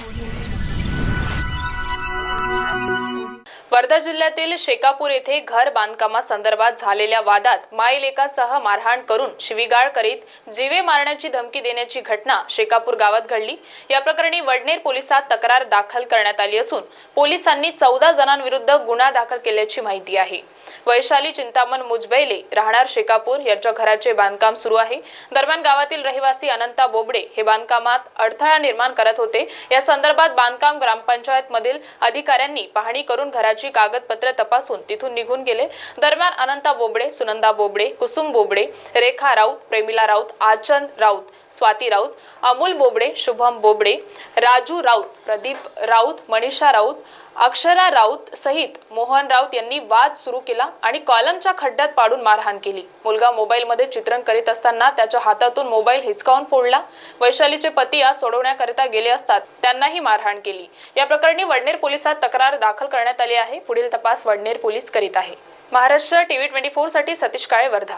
Audio Wardha जिल्ह्यातील शेकापूर येथे घर बांधकामासंदर्भात झालेल्या वादात मायलेकासह मारहाण करून शिवीगाळ करीत जीवे मारण्याची धमकी देण्याची घटना शेकापूर गावात घडली. या प्रकरणी वडनेर पोलिसात तक्रार दाखल करण्यात आली असून पोलिसांनी चौदा जणांविरुद्ध गुन्हा दाखल केल्याची माहिती आहे. वैशाली चिंतामण मुजबैले राहणार शेकापूर यांच्या घराचे बांधकाम सुरू आहे. दरम्यान गावातील रहिवासी अनंता बोबडे हे बांधकामात अडथळा निर्माण करत होते. या संदर्भात बांधकाम ग्रामपंचायत मधील अधिकाऱ्यांनी पाहणी करून घराचे कागदपत्रे तपासून तिथून निघून गेले. दरम्यान अनंता बोबडे सुनंदा बोबडे कुसुम बोबडे रेखा राऊत प्रेमिला राऊत आचंद राऊत स्वाती राऊत अमोल बोबडे शुभम बोबडे राजू राऊत प्रदीप राऊत मनीषा राऊत अक्षरा राऊत सहित मोहन राऊत यांनी वाद सुरू केला आणि कॉलमच्या खड्ड्यात पाडून मारहाण केली. मुलगा मोबाईलमध्ये चित्रण करीत असताना त्याच्या हातातून मोबाईल हिसकावून फोडला. वैशालीचे पती आज सोडवण्याकरिता गेले असतात त्यांनाही मारहाण केली. या प्रकरणी वडनेर पोलिसात तक्रार दाखल करण्यात आली आहे. पुढील तपास वडनेर पोलीस करीत आहे. महाराष्ट्र टीव्ही ट्वेंटी फोरसाठी सतीश काळे वर्धा